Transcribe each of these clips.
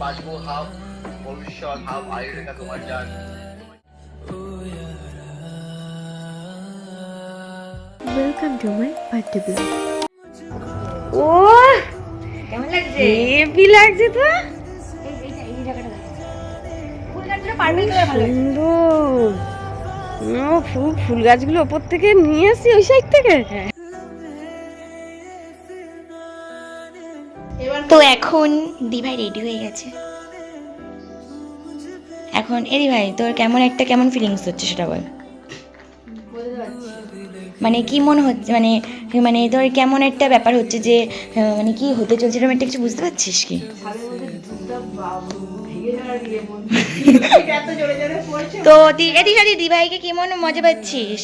Half ভবিষ্যৎ half আয়ু রেখা তোমার যান welcome to my birthday blog ও কেমন লাগছে? হেভি লাগছে তো। ফুল সুন্দর। গাছগুলো ওপর থেকে নিয়ে আসি ওই সাইড থেকে? তো এখন দিভাই রেডি হয়ে গেছে। এখন, এ ভাই তোর কেমন একটা কেমন ফিলিংস হচ্ছে সেটা বল। মানে কি মনে হচ্ছে মানে মানে তোর কেমন একটা ব্যাপার হচ্ছে যে মানে কি হতে চলছে এরকম একটা কিছু বুঝতে পারছিস কি? তো এদি সাদি দিভাইকে কেমন মজা পাচ্ছিস?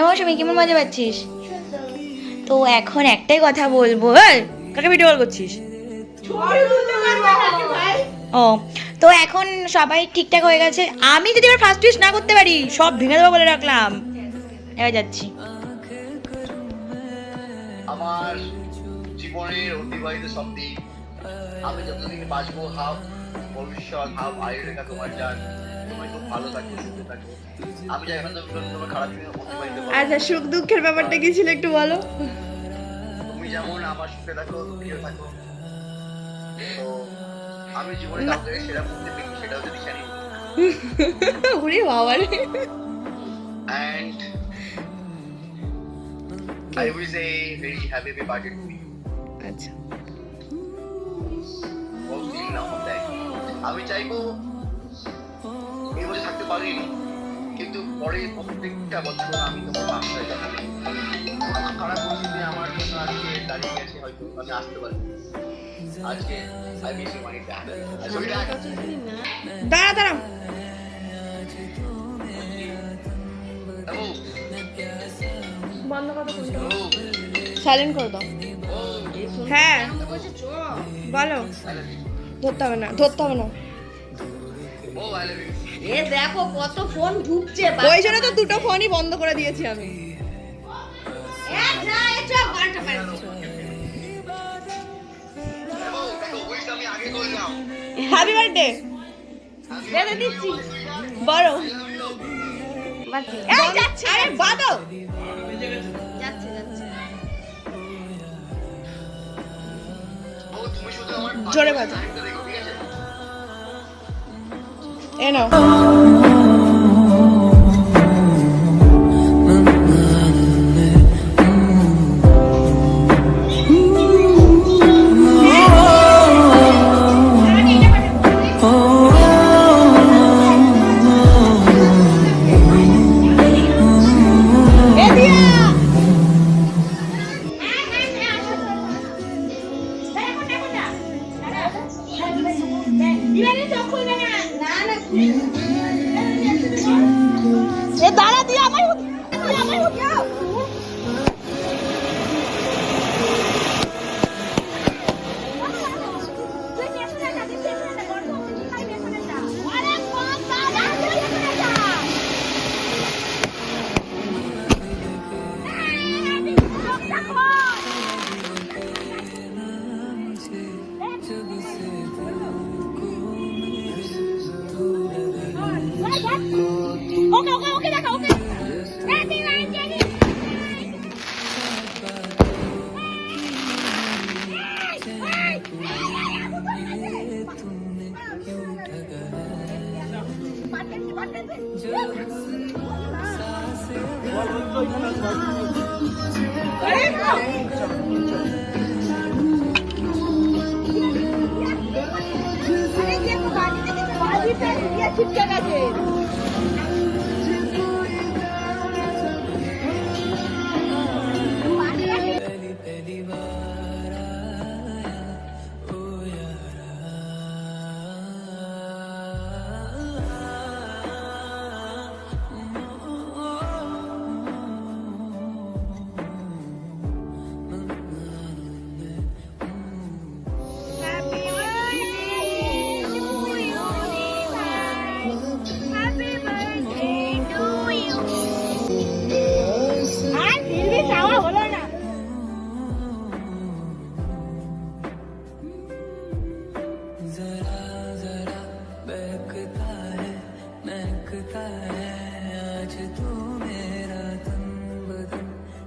এমন সময় কেমন মজা পাচ্ছিস? তো এখন একটাই কথা বলব কাকে ভিডিও কল করছিস? ও, তো এখন সবাই ঠিকঠাক হয়ে গেছে। আমি যদি এবার ফার্স্ট উইশ না করতে পারি, সব ভেঙে দেবো বলে রাখলাম। এবার যাচ্ছি। আমার জীবনের অতিবাহিত সব দিন আমি যতদিন বাঁচবো হাফ ভবিষ্যৎ হাফ আয়ু তোমার যান আচ্ছা সুখ দুঃখের ব্যাপারটা কি ছিল একটু বলো? তুমি যেমন আমার সুখে থাকো দুঃখেও থাকো আমি জীবনে কাউকে সেরা করতে পেরেছি সেটা হচ্ছে দিশানি ওরে বাবা রে। And I wish a very happy birthday to you. আচ্ছা. আমি চাইব পারিনি। কিন্তু পরে প্রত্যেকটা বছর আমি তোমার যাব আমার খারাপ পরিস্থিতি আমার জন্য আজকে দাঁড়িয়ে গেছে হয়তো আমি আসতে পারি আজকে I miss you my dad দাঁড়া দাঁড়া। বন্ধ করো সাইলেন্ট করে দাও। হ্যাঁ। বলো। ধরতে হবে না ধরতে হবে না। ও আই লাভ ইউ এ দেখো কত ফোন ঢুকছে ওই জন্য তো দুটো ফোনই বন্ধ করে দিয়েছি আমি। হ্যাপি বার্থডে বেঁধে দিচ্ছি। বড়। এই যাচ্ছে। আরে বাদো। ও তুমি জোরে বাজো। এ নাও দাঁড়া দিয়ে আমার আরে দেখো বাড়ি থেকে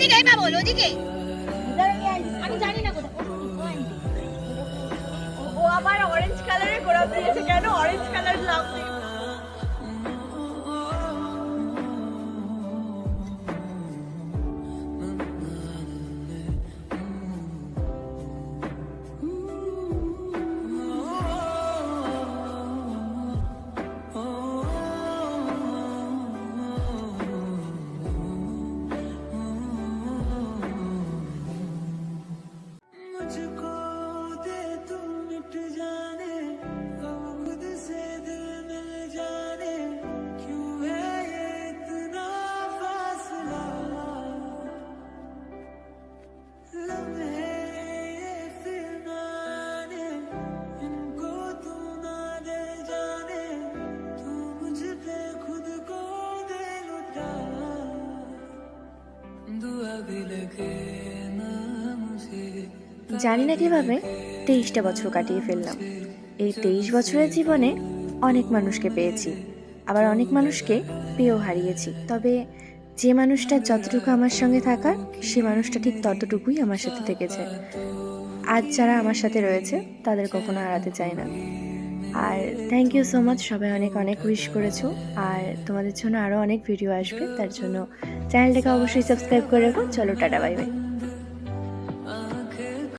ওদিকে, এই বাবু ওদিকে। আমি জানি না কোথায়। ও আবার অরেঞ্জ কালারের গোলাপ দিয়েছে কেন অরেঞ্জ কালার লাভ জানি না কীভাবে তেইশটা বছর কাটিয়ে ফেললাম। এই তেইশ বছরের জীবনে অনেক মানুষকে পেয়েছি, আবার অনেক মানুষকে পেয়েও হারিয়েছি। তবে যে মানুষটা যতটুকু আমার সঙ্গে থাকার, সে মানুষটা ঠিক ততটুকুই আমার সাথে থেকেছে। আজ যারা আমার সাথে রয়েছে, তাদের কখনো হারাতে চাই না। আর থ্যাংক ইউ সো মাচ সবাই অনেক অনেক উইশ করেছ। আর তোমাদের জন্য আরও অনেক ভিডিও আসবে, তার জন্য চ্যানেলটাকে অবশ্যই সাবস্ক্রাইব করে রাখো। চলো, টাটা বাই বাই